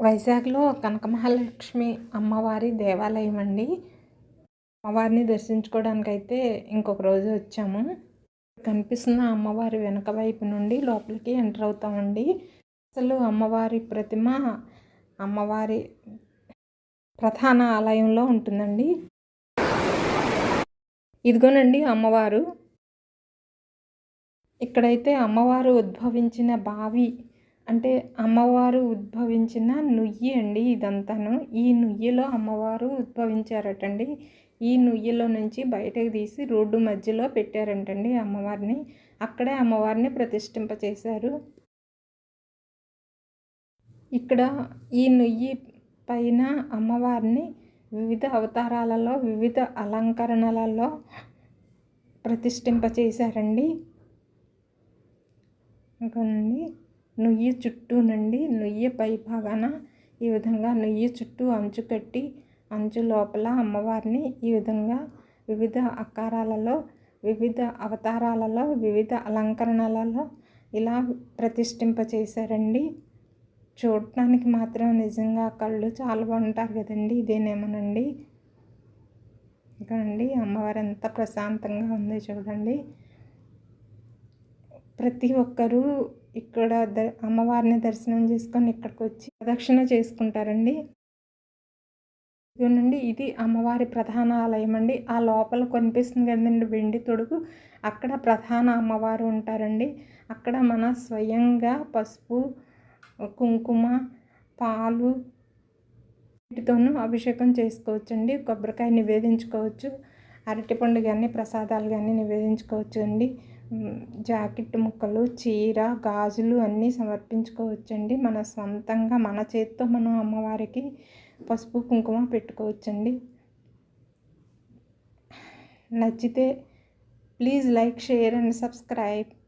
వైజాగ్లో కనకమహాలక్ష్మి అమ్మవారి దేవాలయం అండి. అమ్మవారిని దర్శించుకోవడానికి అయితే ఇంకొక రోజు వచ్చాము. కనిపిస్తున్న అమ్మవారి వెనక వైపు నుండి లోపలికి ఎంటర్ అవుతామండి. అసలు అమ్మవారి ప్రతిమ అమ్మవారి ప్రధాన ఆలయంలో ఉంటుందండి. ఇదిగోనండి అమ్మవారు. ఇక్కడైతే అమ్మవారు ఉద్భవించిన బావి అంటే అమ్మవారు ఉద్భవించిన నుయ్యి అండి ఇదంతాను. ఈ నుయ్యిలో అమ్మవారు ఉద్భవించారటండి. ఈ నుయ్యిలో నుంచి బయటకు తీసి రోడ్డు మధ్యలో పెట్టారంటండి అమ్మవారిని. అక్కడే అమ్మవారిని ప్రతిష్ఠింపచేశారు. ఇక్కడ ఈ నుయ్యి పైన అమ్మవారిని వివిధ అవతారాలలో వివిధ అలంకరణలలో ప్రతిష్ఠింపచేశారండి. ఇంకోనండి నుయ్యి చుట్టూ నుండి నుయ్యి పై భాగాన ఈ విధంగా నుయ్యి చుట్టూ అంచు కట్టి అంచు లోపల అమ్మవారిని ఈ విధంగా వివిధ ఆకారాలలో వివిధ అవతారాలలో వివిధ అలంకరణలలో ఇలా ప్రతిష్ఠింప చేశారండి చూడటానికి మాత్రం నిజంగా కళ్ళు చాలా బాగుంటారు కదండి ఇదేనేమోనండి. ఇక్కడండి అమ్మవారు ఎంత ప్రశాంతంగా ఉంది చూడండి. ప్రతి ఒక్కరూ ఇక్కడ ద అమ్మవారిని దర్శనం చేసుకొని ఇక్కడికి వచ్చి ప్రదక్షిణ చేసుకుంటారండి. నుండి ఇది అమ్మవారి ప్రధాన ఆలయం అండి. ఆ లోపల కనిపిస్తుంది కదండి వెండి తొడుగు. అక్కడ ప్రధాన అమ్మవారు ఉంటారండి. అక్కడ మన స్వయంగా పసుపు కుంకుమ పాలు వీటితోనూ అభిషేకం చేసుకోవచ్చండి. కొబ్బరికాయ నివేదించుకోవచ్చు. అరటిపండు కానీ ప్రసాదాలు కానీ నివేదించుకోవచ్చు అండి జాకెట్ ముక్కలు చీర గాజులు అన్నీ సమర్పించుకోవచ్చండి. మన సొంతంగా మన చేతితో మనం అమ్మవారికి పసుపు కుంకుమ పెట్టుకోవచ్చండి. నచ్చితే please like share and subscribe.